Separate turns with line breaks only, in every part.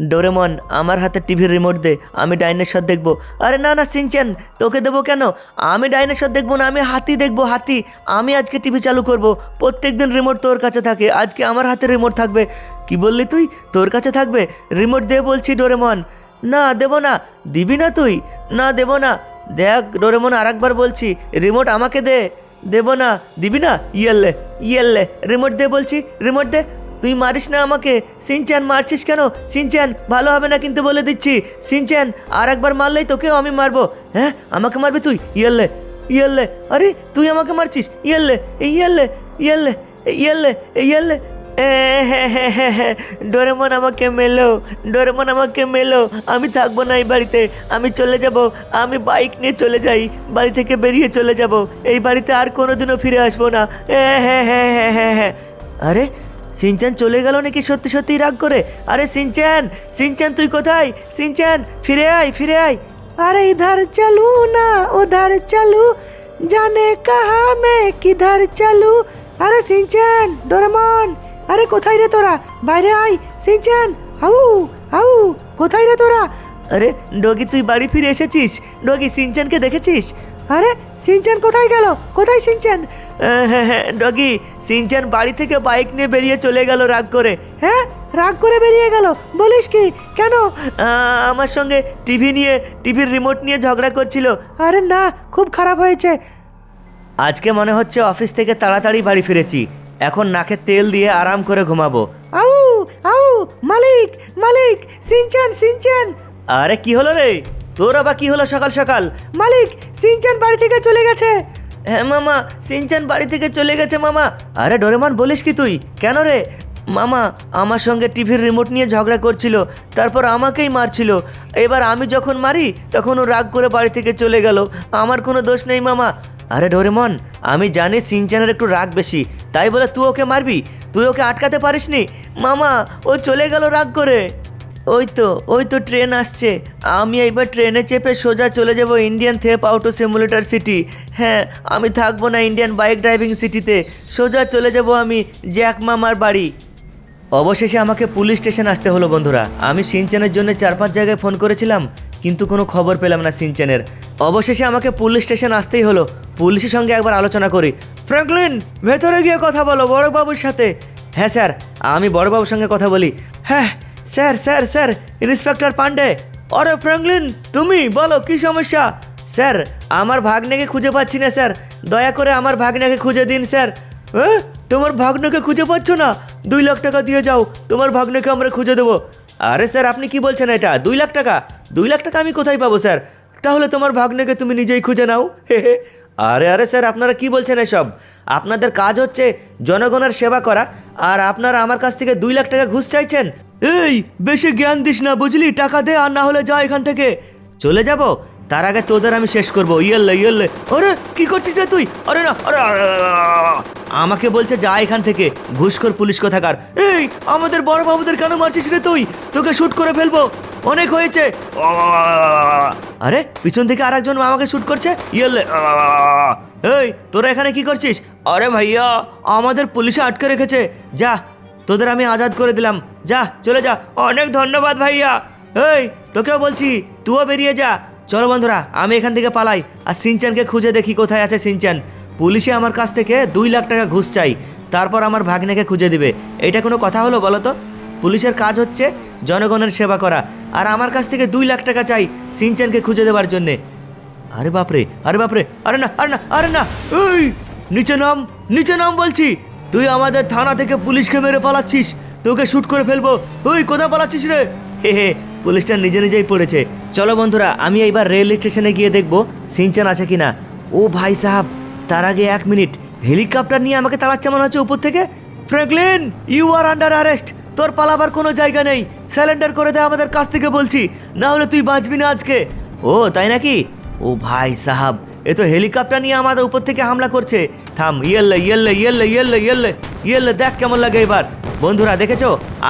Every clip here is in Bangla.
ডোরেমন, আমার হাতে টিভির রিমোট দে, আমি ডাইনের ডাইনোসর দেখব। আরে না না সিনচ্যান তোকে দেবো কেন? আমি ডাইনের ডাইনোসর দেখব না, আমি হাতি দেখব, হাতি। আমি আজকে টিভি চালু করব। প্রত্যেক দিন রিমোট তোর কাছে থাকে, আজকে আমার হাতে রিমোট থাকবে। কি বললি তুই? তোর কাছে থাকবে? রিমোট দে বলছি ডোরেমন। না, দেবো না। দিবি না তুই? না, দেবো না। দেখ, ডোরেমন, আরেকবার বলছি রিমোট আমাকে দে। দেবো না। দিবি না? ইয়েললে ইয়েললে রিমোট দে বলছি রিমোট দে। তুই মারিস না আমাকে। সিনচ্যান, মারছিস কেন? সিনচ্যান, ভালো হবে না কিন্তু বলে দিচ্ছি। সিনচ্যান আর একবার মারলেই তোকেও আমি মারবো। হ্যাঁ আমাকে মারবি তুই? ইয়েললে ইয়েললে। আরে, তুই আমাকে মারছিস? ইয়েললে ইয়েললে ইয়েললে ইয়েললে ইয়েললে। ডোরেমন আমাকে মেলো, ডোরেমন আমাকে মেলো। আমি থাকব না এই বাড়িতে। আমি চলে যাব। আমি বাইক নিয়ে চলে যাই। বাড়ি থেকে বেরিয়ে চলে যাব। এই বাড়িতে আর কোনোদিনও ফিরে আসব না। হ্যাঁ হ্যাঁ হ্যাঁ হ্যাঁ হ্যাঁ আরে সিনচান চলে গেল নাকি সত্যি সত্যি রাগ করে? আরে সিনচান সিনচান তুই কোথায়? সিনচান ফিরে আয় ফিরে আয়। আরে ইধার চালু না ওধার চালু। জানে কাহা মে কিধার চালু। আরে সিনচান ডোরেমন আরে কোথায় রে তোরা? বাইরে আয়। সিনচান হাউ হাউ কোথায় রে তোরা? আরে ডগি তুই বাড়ি ফিরে এসেছিস? ডগি সিনচানকে দেখেছিস? আরে সিনচান কোথায় গেল? কোথায় সিনচান সিনচ্যান ডগি সিনচ্যান বাড়ি থেকে বাইক নিয়ে বেরিয়ে চলে গেল রাগ করে। হ্যাঁ রাগ করে বেরিয়ে গেল? বলিস কি? কেন? আমার সঙ্গে টিভি নিয়ে টিভির রিমোট নিয়ে ঝগড়া করছিল। আরে না খুব খারাপ হয়েছে। আজকে মনে হচ্ছে অফিস থেকে তাড়াতাড়ি বাড়ি ফিরেছি। এখন নাকে তেল দিয়ে আরাম করে ঘুমাবো। আউ আউ মালিক মালিক সিনচান সিনচান। আরে কি হলো রে? তোর আবার কি হলো সকাল সকাল? মালিক সিনচান বাড়ি থেকে চলে গেছে। হ্যাঁ মামা, সিনচান বাড়ি থেকে চলে গেছে, মামা। আরে, ডোরেমন, বলিস কি তুই? কেন রে? মামা, আমার সঙ্গে টিভির রিমোট নিয়ে ঝগড়া করছিল, তারপর আমাকেই মারছিল। এবার আমি যখন মারি, তখন ও রাগ করে বাড়ি থেকে চলে গেল। আমার কোনো দোষ নেই, মামা। আরে, ডোরেমন, আমি জানি সিনচানের একটু রাগ বেশি, তাই বলে তুই ওকে মারবি? তুই ওকে আটকাতে পারিসনি? মামা, ও চলে গেল রাগ করে। ওই তো ওই তো ট্রেন আসছে। আমি এইবার ট্রেনে চেপে সোজা চলে যাব Indian theft auto simulator city. হ্যাঁ আমি থাকব না ইন্ডিয়ান বাইক ড্রাইভিং সিটিতে। সোজা চলে যাব আমি জ্যাক মামার বাড়ি। অবশেষে আমাকে পুলিশ স্টেশন আসতে হলো, বন্ধুরা। আমি সিনচেনের জন্য চার পাঁচ জায়গায় ফোন করেছিলাম, কিন্তু কোনো খবর পেলাম না সিনচেনের অবশেষে আমাকে পুলিশ স্টেশন আসতেই হলো। পুলিশের সঙ্গে একবার আলোচনা করি। ফ্র্যাঙ্কলিন, ভেতরে গিয়ে কথা বলো বড়বাবুর সাথে। হ্যাঁ স্যার, আমি বড়বাবুর সঙ্গে কথা বলি। হ্যাঁ sir sir sir, inspector Pandey আরে ফ্র্যাঙ্কলিন, তুমি বলো, কি সমস্যা? স্যার, আমার ভাগ্নেকে খুঁজে পাচ্ছি না, স্যার। দয়া করে আমার ভাগ্নেকে খুঁজে দিন, স্যার। হ্যাঁ? তোমার ভাগ্নকে খুঁজে পাচ্ছ না? দুই লাখ টাকা দিয়ে যাও, তোমার ভাগ্নকে আমরা খুঁজে দেবো। আরে স্যার, আপনি কি বলছেন এটা? দুই লাখ টাকা? দুই লাখ টাকা আমি কোথায় পাবো, স্যার? তাহলে তোমার ভাগ্নকে তুমি নিজেই খুঁজে নাও। হে হে। আরে আরে স্যার, আপনারা কি বলছেন এসব? আপনাদের কাজ হচ্ছে জনগণের সেবা করা, আর আপনারা আমার কাছ থেকে দুই লাখ টাকা ঘুষ চাইছেন? এই, বেশি জ্ঞান দিস না, বুঝলি? টাকা দে আর না হলে যা এখান থেকে। চলে যাব? তার আগে তোদের আমি শেষ করব। ইয়েললে ইয়েললে। আরে কি করছিস রে তুই? আরে না, আরে। আমাকে বলছে যা এখান থেকে। ঘুষখোর পুলিশ কোথাকার। এই, আমাদের বড় বাবুদের কেন মারছিস রে তুই? তোকে শুট করে ফেলব। অনেক হয়েছে। আরে, পিছন থেকে আরেকজন আমাকে শুট করছে? ইয়েললে এই, তোরা এখানে কি করছিস? আরে ভাইয়া, আমাদের পুলিশে আটকে রেখেছে। যা তোদের আমি আজাদ করে দিলাম। যা, চলে যা। অনেক ধন্যবাদ ভাইয়া। এই, তোকেও বলছি, তুইও বেরিয়ে যা। চলো বন্ধুরা, আমি এখান থেকে পালাই। আর সিনচানকে খুঁজে দেখি কোথায় আছে সিনচান পুলিশে আমার কাছ থেকে দুই লাখ টাকা ঘুষ চাই। তারপর আমার ভাগ্নেকে খুঁজে দিবে। এটা কোনো কথা হলো বলো তো? পুলিশের কাজ হচ্ছে জনগণের সেবা করা। আর আমার কাছ থেকে দুই লাখ টাকা চাই সিনচানকে খুঁজে দেওয়ার জন্যে। আরে বাপরে আরে বাপরে, আরে না আরে না আরে না। এই, নিচে নাম নিচে নাম বলছি। তুই আমাদের থানা থেকে পুলিশকে মেরে পালাচ্ছিস। তোকে শ্যুট করে ফেলব। ওই কোথায় পালাচ্ছিস রে? হে হে, পুলিশটা নিজে নিজেই পড়েছে। চলো বন্ধুরা, আমি এইবার রেল স্টেশনে গিয়ে দেখব সিনচান আছে কিনা। ও ভাই সাহাব, তার আগে এক মিনিট। হেলিকপ্টার নিয়ে আমাকে তাড়াচ্ছে মনে হচ্ছে উপর থেকে। Franklin you are under arrest তোর পালাবার কোনো জায়গা নেই। স্যালেন্ডার করে দে আমাদের কাছ থেকে বলছি। না হলে তুই বাঁচবি না আজকে। ও, তাই নাকি? ও ভাই সাহাব এ তো হেলিকপ্টার নিয়ে আমাদের উপর থেকে হামলা করছে। থাম, ইয়েল্লে ইয়েল্লে ইয়েল্লে ইয়েল্লে ইয়েল্লে ইয়েল্লে, দেখ কেমন লাগে এবার। বন্ধুরা, দেখেছ?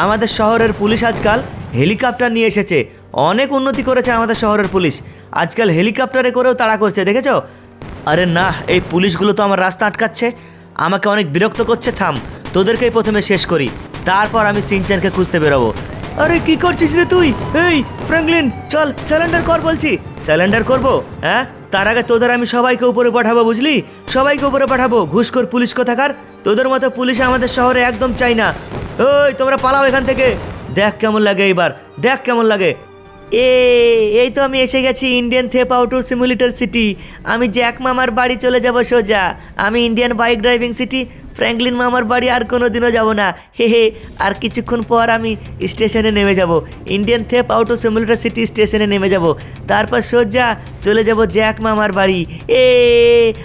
আমাদের শহরের পুলিশ আজকাল হেলিকপ্টার নিয়ে এসেছে। অনেক উন্নতি করেছে আমাদের শহরের পুলিশ। আজকাল হেলিকপ্টারে করেও তাড়া করছে, দেখেছ? আরে না, এই পুলিশগুলো তো আমার রাস্তা আটকাচ্ছে। আমাকে অনেক বিরক্ত করছে, থাম, তোদেরকেই প্রথমে শেষ করি। তারপর আমি সিনচানকে খুঁজতে বেরোবো। আরে কি করছিস রে তুই? এই, ফ্র্যাঙ্কলিন, চল, স্যালেন্ডার কর বলছি। স্যালেন্ডার করব? হ্যাঁ? তার আগে তোদের আমি সবাইকে উপরে পাঠাবো, বুঝলি? সবাইকে উপরে পাঠাবো, ঘুষখোর পুলিশ কোথাকার? তোদের মতো পুলিশ আমাদের শহরে একদম চাই না। ওই, তোমরা পালাও এখান থেকে। দেখ কেমন লাগে এইবার, দেখ কেমন লাগে। এ, এই তো আমি এসে গেছি Indian theft outdoor simulator city আমি জ্যাক মামার বাড়ি চলে যাব সোজা। আমি Indian bike driving city Franklin মামার বাড়ি আর কোনো দিনও যাব না। হে হে, আর কিছুক্ষণ পর আমি স্টেশনে নেমে যাব। Indian theft auto simulator city স্টেশনে নেমে যাব। তারপর সোজা চলে যাব জ্যাক মামার বাড়ি। এ,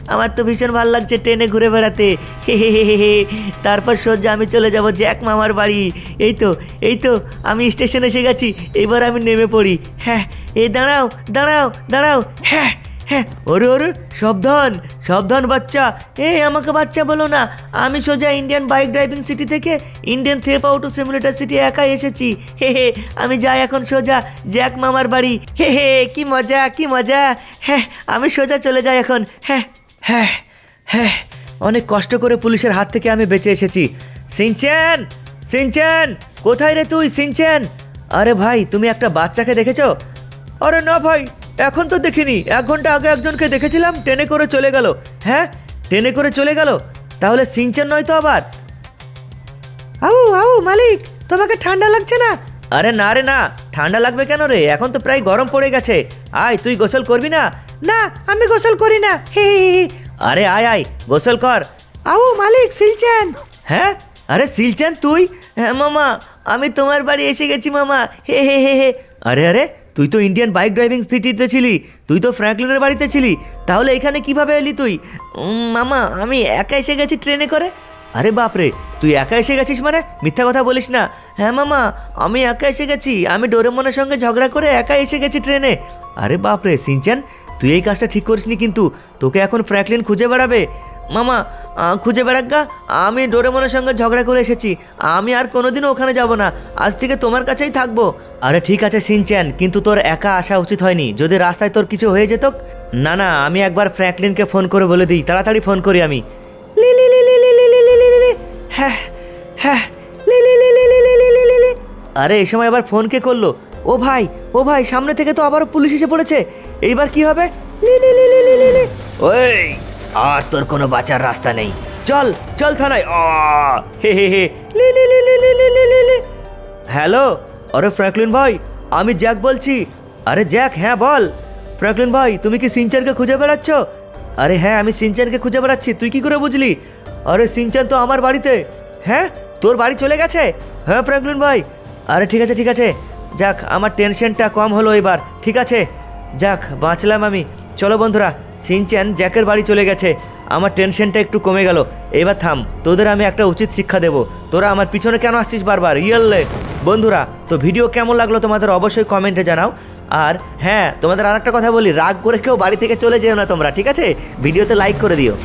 আমার তো ভীষণ ভালো লাগছে ট্রেনে ঘুরে বেড়াতে। হে হে হে হে তারপর সোজা আমি চলে যাব জ্যাক মামার বাড়ি। এই তো এই তো, আমি স্টেশনে এসে গেছি। এবার আমি নেমে পড়ি। হ্যাঁ এই দাঁড়াও দাঁড়াও দাঁড়াও। হ্যাঁ হ্যাঁ ওরে ওরে সাবধান সাবধান বাচ্চা। এই আমাকে বাচ্চা বলো না, আমি সোজা ইন্ডিয়ান বাইক ড্রাইভিং সিটি থেকে Indian theft auto simulator city একাই এসেছি। হে হে, আমি যাই এখন সোজা জ্যাক মামার বাড়ি। হে হে, কি মজা কি মজা। হ্যাঁ আমি সোজা চলে যাই এখন। হ্যাঁ হ্যাঁ হ্যাঁ অনেক কষ্ট করে পুলিশের হাত থেকে আমি বেঁচে এসেছি। সিনচেন সিনচেন কোথায় রে তুই সিনচেন আরে ভাই, তুমি একটা বাচ্চাকে দেখেছ? আরে না ভাই এখন তো দেখিনি। এক ঘণ্টা আগে একজনকে দেখেছিলাম ট্রেনে করে চলে গেল। হ্যাঁ? ট্রেনে করে চলে গেল? তাহলে সিনচেন নয় তো আবার? আউ আউ মালিক তোমাকে ঠান্ডা লাগছে না? আরে না রে না ঠান্ডা লাগবে কেন রে? এখন তো প্রায় গরম পড়ে গেছে। আয় তুই গোসল করবি না? না আমি গোসল করি না। হে হে হে। আরে আয় আয় গোসল কর। আউ মালিক সিলচেন। হ্যাঁ? আরে সিলচেন তুই? হ্যাঁ মামা আমি তোমার বাড়ি এসে গেছি মামা। হে হে হে হে। আরে আরে তুই তো ইন্ডিয়ান বাইক ড্রাইভিং সিটিতে ছিলি, তুই তো ফ্র্যাঙ্কলিনের বাড়িতে ছিলি, তাহলে এখানে কীভাবে এলি তুই? মামা, আমি একা এসে গেছি ট্রেনে করে। আরে বাপরে, তুই একা এসে গেছিস মানে? মিথ্যা কথা বলিস না। হ্যাঁ মামা, আমি একা এসে গেছি, আমি ডোরেমনের সঙ্গে ঝগড়া করে একা এসে গেছি ট্রেনে। আরে বাপরে, সিনচান, তুই এই কাজটা ঠিক করিসনি কিন্তু, তোকে এখন ফ্র্যাঙ্কলিন খুঁজে বেড়াবে। মামা খুঁজে বেড়াক আমি ডোরেমনের সঙ্গে ঝগড়া করে এসেছি আমি আর কোনোদিনও ওখানে যাব না আজ থেকে তোমার কাছেই থাকব আরে ঠিক আছে সিনচ্যান কিন্তু তোর একা আসা উচিত হয়নি যদি রাস্তায় তোর কিছু হয়ে যেত না না আমি একবার ফ্র্যাঙ্কলিনকে ফোন করে বলে দিই তাড়াতাড়ি ফোন করি আমি হ্যাঁ হ্যাঁ আরে এই সময় আবার ফোন কে করল ও ভাই ও ভাই সামনে থেকে তো আবার পুলিশ এসে পড়েছে এইবার কি হবে ওই আর তোর কোনো বাঁচার রাস্তা নেই। চল চল থানায়। হে হে লি লি লি লি লি লি লি লি। হ্যালো, আরে ফ্র্যাঙ্কলিন ভাই, আমি জ্যাক বলছি। আরে জ্যাক হ্যাঁ বল। ফ্র্যাঙ্কলিন ভাই, তুমি কি সিনচানকে খুঁজে বেড়াচ্ছ? আরে হ্যাঁ আমি সিনচানকে খুঁজে বেড়াচ্ছি। তুই কি করে বুঝলি? আরে সিনচান তো আমার বাড়িতে। হ্যাঁ তোর বাড়ি চলে গেছে? হ্যাঁ ফ্র্যাঙ্কলিন ভাই। আরে ঠিক আছে ঠিক আছে। যাক, আমার টেনশনটা কম হলো এবার। ঠিক আছে? যাক, বাঁচলাম আমি। চলো বন্ধুরা সিনচ্যান, জ্যাকের বাড়ি চলে গেছে। আমার টেনশনটা একটু কমে গেল। এবার থাম, তোদের আমি একটা উচিত শিক্ষা দেব। তোরা আমার পিছনে কেন আসছিস বারবার? ইয়েললে বন্ধুরা, তো ভিডিও কেমন লাগল তোমাদের অবশ্যই কমেন্টে জানাও। আর হ্যাঁ তোমাদের আর একটা কথা বলি, রাগ করে কেউ বাড়ি থেকে চলে যেও না তোমরা, ঠিক আছে? ভিডিওতে লাইক করে দিও।